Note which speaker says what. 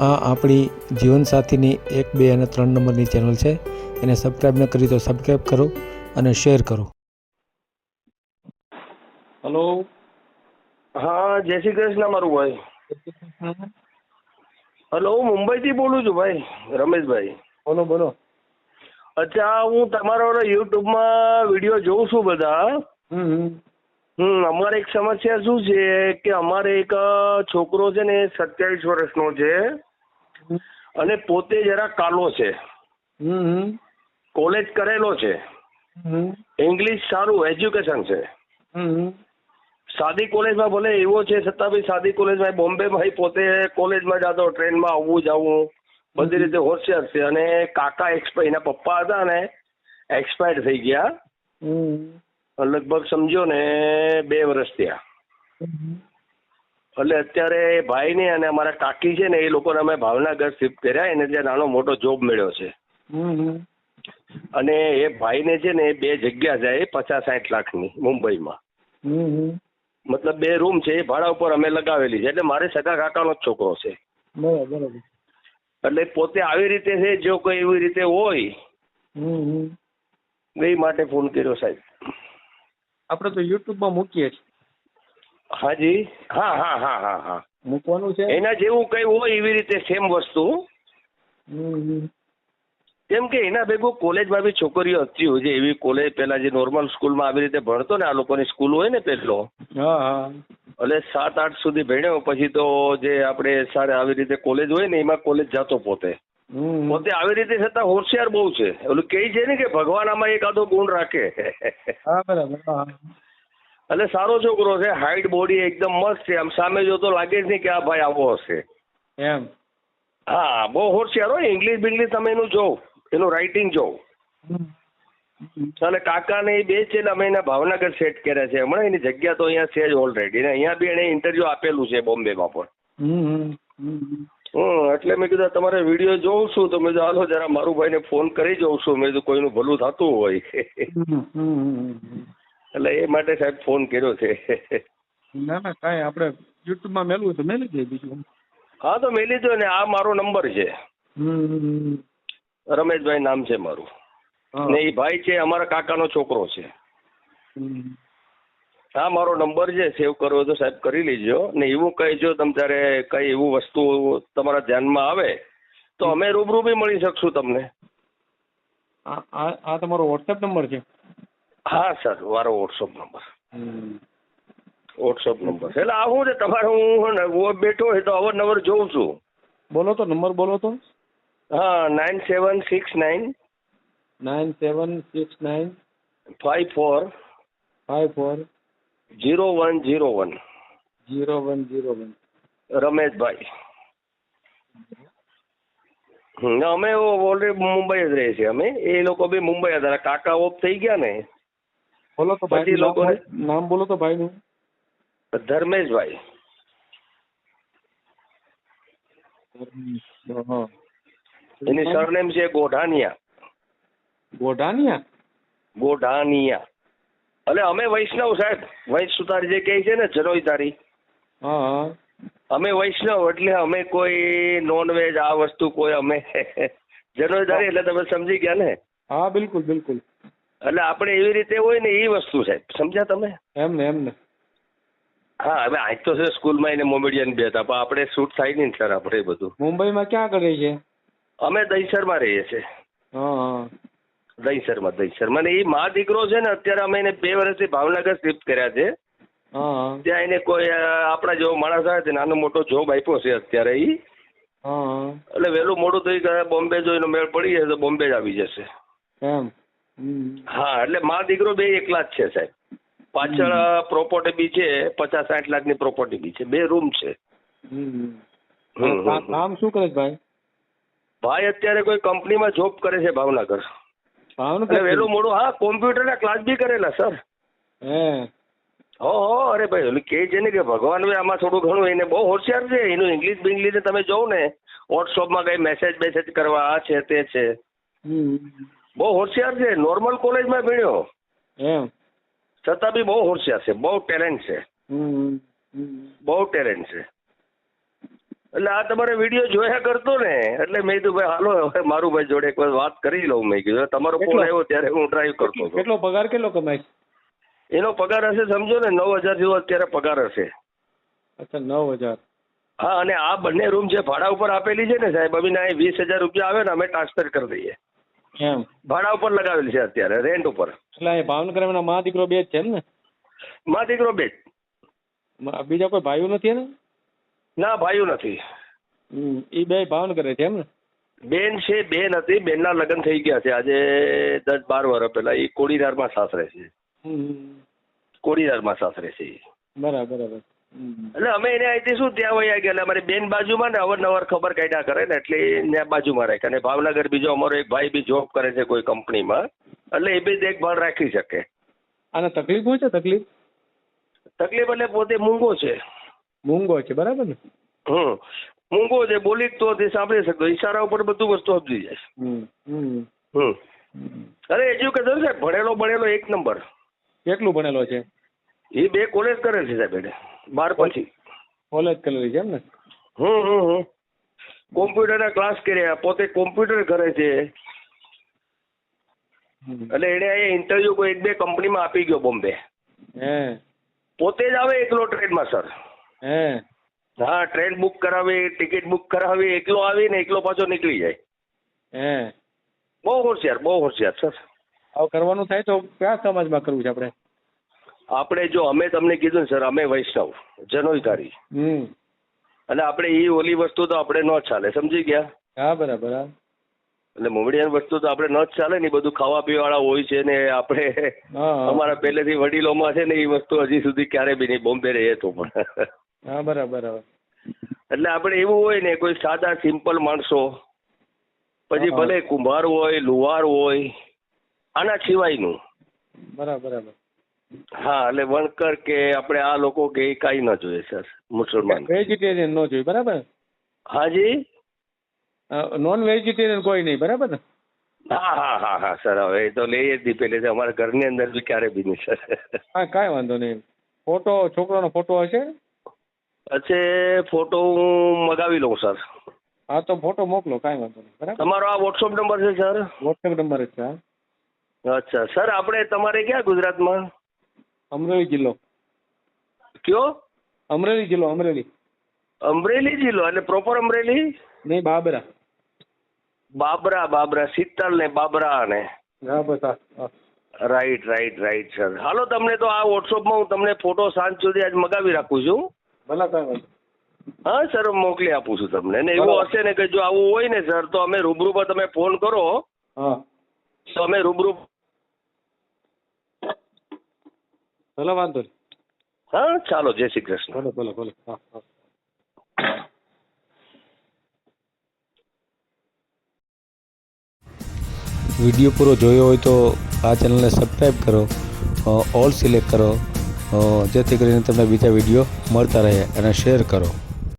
Speaker 1: આ આપણી જીવનસાથીની એક બે અને ત્રણ નંબરની ચેનલ છે. એને સબસ્ક્રાઈબ ન કરી તો સબસ્ક્રાઈબ કરો અને શેર કરો.
Speaker 2: હલો
Speaker 3: હા જય શ્રી કૃષ્ણ મારું ભાઈ. હલો હું મુંબઈથી બોલું છું ભાઈ રમેશભાઈ.
Speaker 2: બોલો બોલો.
Speaker 3: અચ્છા હું તમારો યુટ્યુબમાં વીડિયો જોઉં છું બધા.
Speaker 2: હમ
Speaker 3: અમારે એક સમસ્યા શું છે કે અમારે એક છોકરો છે ને સત્યાવીસ વર્ષનો છે. અને પોતે જરા કાલો છે. કોલેજ કરેલો છે. ઇંગ્લિશ સારું એજ્યુકેશન છે. સાદી કોલેજમાં ભલે એવો છે છતાં બી સાદી કોલેજમાં બોમ્બેમાં ભાઈ પોતે કોલેજમાં જતો ટ્રેનમાં આવવું જવું બધી રીતે હોશિયાર છે અને કાકા એક્સપાયર એના પપ્પા હતા ને એક્સપાયર થઈ ગયા. લગભગ સમજો ને બે વર્ષ થયા. એટલે અત્યારે એ ભાઈને અને અમારા કાકી છે ને એ લોકોને અમે ભાવનગર શિફ્ટ કર્યા એને ત્યાં નાનો મોટો જોબ મળ્યો છે
Speaker 2: હમ હમ.
Speaker 3: અને એ ભાઈને છે ને બે જગ્યા છે પચાસ સાઠ લાખની મુંબઈમાં
Speaker 2: હમ હમ.
Speaker 3: મતલબ બે રૂમ છે એ ભાડા ઉપર અમે લગાવેલી છે એટલે મારે સગા કાકાનો જ છોકરો છે
Speaker 2: બરાબર બરાબર
Speaker 3: એટલે પોતે આવી રીતે છે જો કોઈ એવી રીતે હોય. એ માટે ફોન કર્યો સાહેબ
Speaker 2: આપણે તો યુટ્યુબમાં મૂકીએ છીએ
Speaker 3: હાજી? હા હા હા હા હા.
Speaker 2: મૂકવાનું છે?
Speaker 3: એના જેવું કઈ હોય એવી રીતે સેમ વસ્તુ. કેમ કે એના ભેગું કોલેજમાં બી છોકરીઓ હતી હોય છે એવી કોલેજ પેલા જે નોર્મલ સ્કૂલમાં આવી રીતે ભણતો ને આ લોકોની સ્કૂલ હોય ને પેલો
Speaker 2: હા હા.
Speaker 3: એટલે સાત આઠ સુધી ભણ્યો પછી તો જે આપણે સારા આવી રીતે કોલેજ હોય ને એમાં કોલેજ જતો પોતે. પોતે આવી રીતે છતાં હોશિયાર બહુ છે. ઓલું કહે છે ને કે ભગવાન આમાં એકાદો ગુણ રાખે.
Speaker 2: હા બરાબર
Speaker 3: એટલે સારો છોકરો છે હાઈટ બોડી એકદમ મસ્ત છે. આમ સામે જોતો લાગે જ નહીં કે આ ભાઈ આવો હશે.
Speaker 2: એમ.
Speaker 3: હા બહુ હોશિયાર હોય ઇંગ્લિશ બિંગ્લિશ તમે એનું જોવ એનું રાઇટિંગ જોવ. અને કાકા ને એ બે છે ને અમે એને ભાવનગર સેટ કર્યા છે. હમણાં એની જગ્યા તો અહીંયા છે જ ઓલરેડી ને અહીંયા બી એને ઇન્ટરવ્યુ આપેલું છે બોમ્બેમાં પણ.
Speaker 2: હમ
Speaker 3: એટલે મેં કીધું તમારે વીડિયો જોઉં છું. તો મેં કીધું હાલો જરા મારું ભાઈને ફોન કરી જોઉં છું. મેં કીધું કોઈનું ભલું થતું હોય. એટલે એ માટે સાહેબ ફોન કર્યો છે.
Speaker 2: ના ના કાંઈ આપણે યુટ્યુબમાં મેલવું તો મેલી દઈએ બીજું.
Speaker 3: હા તો મેલી દો ને આ મારો નંબર છે. રમેશભાઈ નામ છે મારું. ને એ ભાઈ છે અમારા કાકાનો છોકરો છે. હા મારો નંબર છે સેવ કરવો તો સાહેબ કરી લેજો. ને એવું કઈ જો તમ તારે કઈ એવું વસ્તુ તમારા ધ્યાનમાં આવે તો અમે રૂબરૂ બી મળી શકશું તમને.
Speaker 2: આ આ આ તમારો વોટ્સએપ નંબર છે?
Speaker 3: હા સર મારો વોટ્સઅપ નંબર
Speaker 2: હમ.
Speaker 3: વોટ્સઅપ નંબર એટલે આ શું છે તમારે હું ને હું બેઠો હોય તો અવારનવાર જોઉં છું
Speaker 2: બોલો તો નંબર બોલો તો
Speaker 3: હા nine seven six nine
Speaker 2: nine seven six nine
Speaker 3: five four
Speaker 2: five four
Speaker 3: zero one zero one
Speaker 2: zero one zero one
Speaker 3: Rameshbhai હમ, અમે ઓલરેડી મુંબઈ જ રહીએ છીએ અમે એ લોકો બી મુંબઈ હતા કાકા ઓફ થઈ ગયા ને
Speaker 2: બોલો તો
Speaker 3: પછી
Speaker 2: ભાઈ
Speaker 3: લોકોને-
Speaker 2: નામ બોલો તો ભાઈનું
Speaker 3: ધર્મેશભાઈ
Speaker 2: હા.
Speaker 3: એની સરનેમ છે ગોઢાનિયા
Speaker 2: ગોઢાનિયા
Speaker 3: ગોઢાનિયા એટલે અમે વૈષ્ણવ સાહેબ વૈશ સુતાર જે કહે છે ને જનોઈ તારી
Speaker 2: હા હા
Speaker 3: અમે વૈષ્ણવ એટલે અમે કોઈ નોનવેજ આ વસ્તુ કોઈ અમે જનોઈ તારી એટલે તમે સમજી ગયા ને
Speaker 2: હા બિલકુલ બિલકુલ
Speaker 3: એટલે આપણે એવી રીતે હોય ને એ વસ્તુ સાહેબ સમજ્યા તમે?
Speaker 2: એમ ને એમ ને
Speaker 3: હા હવે આજ તો છે સ્કૂલમાં એને મોમેડિયન બે હતા પણ આપણે શૂટ થાય નહીં સર આપણે એ બધું.
Speaker 2: મુંબઈમાં ક્યાં કરે છે?
Speaker 3: અમે દહીસરમાં રહીએ છીએ. દહીસરમાં દહીસરમાં. ને એ મા દીકરો છે ને અત્યારે અમે એને બે વર્ષથી ભાવનગર શિફ્ટ કર્યા છે. ત્યાં એને કોઈ આપણા જેવો માણસ આવે છે નાનો મોટો જોબ આપ્યો છે અત્યારે
Speaker 2: એ
Speaker 3: એટલે વહેલું મોડું થઈ ગયા બોમ્બે જોઈને મેળ પડી જશે તો બોમ્બે જ આવી જશે.
Speaker 2: એમ.
Speaker 3: હા એટલે મા દીકરો બે એકલા જ છે સાહેબ. પાછળ પ્રોપર્ટી બી છે પચાસ સાઠ લાખની પ્રોપર્ટી બી છે બે રૂમ છે.
Speaker 2: કામ શું કરે છે ભાઈ?
Speaker 3: ભાઈ અત્યારે કોઈ કંપનીમાં જોબ કરે છે ભાવનગર. ભાવનગર વહેલું મોડું હા કોમ્પ્યુટર ના ક્લાસ બી કરેલા સર.
Speaker 2: હે.
Speaker 3: હો હો અરે ભાઈ ઓલું કહે છે ને કે ભગવાન ભાઈ આમાં થોડું ઘણું એને બહુ હોશિયાર છે એનું ઇંગ્લિશ બિંગ્લિશ તમે જોવો ને વોટ્સઅપમાં કઈ મેસેજ બેસેજ કરવા આ છે તે છે. બહુ હોશિયાર છે નોર્મલ કોલેજમાં ભણ્યો.
Speaker 2: એમ.
Speaker 3: છતાં બી બહુ હોશિયાર છે બહુ ટેલેન્ટ છે. બહુ ટેલેન્ટ છે. એટલે આ તમારે વીડિયો જોયા કરતો ને એટલે મેં કીધું ભાઈ હાલો હવે મારું ભાઈ જોડે એક વાર વાત કરી લઉં મેં કીધું તમારો ફોન આવ્યો ત્યારે હું ડ્રાઈવ કરતો હતો.
Speaker 1: કેટલો પગાર કેટલો કમાય?
Speaker 3: એનો પગાર હશે સમજો ને નવ હજાર જેવો અત્યારે પગાર હશે.
Speaker 1: અચ્છા નવ હજાર.
Speaker 3: હા અને આ બંને રૂમ જે ભાડા ઉપર આપેલી છે ને સાહેબ અમીન આ વીસ હજાર રૂપિયા આવે ને અમે ટ્રાન્સફર કરી દઈએ.
Speaker 1: એમ
Speaker 3: ભાડા ઉપર લગાવેલ છે અત્યારે રેન્ટ ઉપર
Speaker 1: એટલે એ ભાવનગર એમના મા દીકરો બે જ છે એમ ને
Speaker 3: મા દીકરો બે.
Speaker 1: બીજા કોઈ ભાઈઓ નથી ને
Speaker 3: ના ભાઈઓ નથી
Speaker 1: એ બે ભાવનગર છે એમ ને
Speaker 3: બેન છે બેન હતી બેનના લગ્ન થઈ ગયા છે આજે દસ બાર વર્ષ પહેલા એ કોડીનારમાં સાસરે છે. કોડીનારમાં સાસરે છે.
Speaker 1: બરાબર બરાબર.
Speaker 3: એટલે અમે એને અહીંથી શું ત્યાં વયા ગયા? એટલે અમારી બેન બાજુમાં ને અવારનવાર ખબર કાઢ્યા કરે ને એટલે ત્યાં બાજુમાં રાખ્યા અને ભાવનગર બીજો અમારો એક ભાઈ બી જોબ કરે છે કોઈ કંપનીમાં એટલે એ બી દેખભાળ રાખી શકે.
Speaker 1: આને તકલીફ શું છે? તકલીફ?
Speaker 3: તકલીફ એટલે પોતે મૂંગો છે.
Speaker 1: મૂંગો છે બરાબર ને?
Speaker 3: હમ. મૂંગો છે બોલી તો તે સાંભળી શકતો. ઈશારા ઉપર બધું વસ્તુ સમજી જાય.
Speaker 1: હમ.
Speaker 3: અરે એજ્યુકેશન છે ભણેલો ભણેલો એક નંબર.
Speaker 1: કેટલું ભણેલો છે?
Speaker 3: એ બે કોલેજ કરે છે સાહેબ એને. બાર પછી.
Speaker 1: કોલેજ કરેલી છે એમ ને?
Speaker 3: હમ હમ હમ. કોમ્પ્યુટરના ક્લાસ કર્યા પોતે કોમ્પ્યુટર કરે છે. એટલે એને અહીંયા ઇન્ટરવ્યુ કોઈ એક બે કંપનીમાં આપી ગયો બોમ્બે.
Speaker 1: હે.
Speaker 3: પોતે જ આવે એકલો ટ્રેનમાં સર
Speaker 1: હે.
Speaker 3: ટ્રેન બુક કરાવી ટિકિટ બુક કરાવી એકલો આવીને એકલો પાછો નીકળી જાય.
Speaker 1: હે.
Speaker 3: બહુ હોશિયાર બહુ હોશિયાર સર
Speaker 1: આવું કરવાનું થાય તો કયા સમાજમાં કરવું છે આપણે?
Speaker 3: આપણે જો અમે તમને કીધું ને સર અમે વૈષ્ણવ જનોઈધારી
Speaker 1: હમ.
Speaker 3: અને આપણે એ ઓલી વસ્તુ તો આપણે ન ચાલે સમજી ગયા?
Speaker 1: હા બરાબર
Speaker 3: એટલે મોમેડિયન વસ્તુ તો આપણે ન જ ચાલે ને બધું ખાવા પીવાળા હોય છે ને આપણે અમારા પહેલેથી વડીલોમાં છે ને એ વસ્તુ હજી સુધી ક્યારે બી નહીં બોમ્બે રહીએ તો પણ.
Speaker 1: હા બરાબર
Speaker 3: એટલે આપણે એવું હોય ને કોઈ સાદા સિમ્પલ માણસો પછી ભલે કુંભાર હોય લુહાર હોય આના સિવાયનું.
Speaker 1: બરાબર બરાબર.
Speaker 3: હા એટલે વણકર કે આપણે આ લોકો કે એ કાંઈ ન જોઈએ સર મુસલમાન.
Speaker 1: વેજીટેરિયન ન જોઈએ બરાબર?
Speaker 3: હાજી
Speaker 1: નોન વેજીટેરિયન કોઈ નહીં બરાબર? ને
Speaker 3: હા હા હા હા સર હવે એ તો લઈએ જ નહીં પેલે અમારા ઘરની અંદર બી ક્યારે બી નહીં સર.
Speaker 1: હા કાંઈ વાંધો નહીં. ફોટો છોકરાનો ફોટો હશે?
Speaker 3: પછી ફોટો હું મગાવી લઉં સર.
Speaker 1: હા તો ફોટો મોકલો કાંઈ વાંધો નહીં બરાબર?
Speaker 3: તમારો આ વોટ્સઅપ નંબર છે સર?
Speaker 1: વોટ્સએપ નંબર છે
Speaker 3: અચ્છા સર આપણે તમારે ક્યાં ગુજરાતમાં?
Speaker 1: અમરેલી જિલ્લો.
Speaker 3: કયો?
Speaker 1: અમરેલી જિલ્લો અમરેલી.
Speaker 3: અમરેલી જિલ્લો એટલે પ્રોપર અમરેલી?
Speaker 1: નહીં બાબરા.
Speaker 3: બાબરા બાબરા શીતલ ને બાબરા ને.
Speaker 1: હા બસ હા હા.
Speaker 3: Right right right sir hello તમને તો આ વોટ્સઅપમાં હું તમને ફોટો સાંજ સુધી આજ મગાવી રાખું છું.
Speaker 1: ભલા
Speaker 3: હા સર મોકલી આપું છું તમને. ને એવું હશે ને કે જો આવું હોય ને સર તો અમે રૂબરૂમાં તમે ફોન કરો.
Speaker 1: હા.
Speaker 3: તો અમે રૂબરૂ
Speaker 1: ભલે વાંધો નહીં
Speaker 3: હા ચાલો જય શ્રી કૃષ્ણ
Speaker 1: ભલે ભલે ભલે હા હા
Speaker 4: વીડિયો પૂરો જોયો હોય તો આ ચેનલને સબસ્ક્રાઈબ કરો અ, ઓલ સિલેક્ટ કરો અ, જેથી કરીને તમને બીજા વીડિયો મળતા રહે અને શેર કરો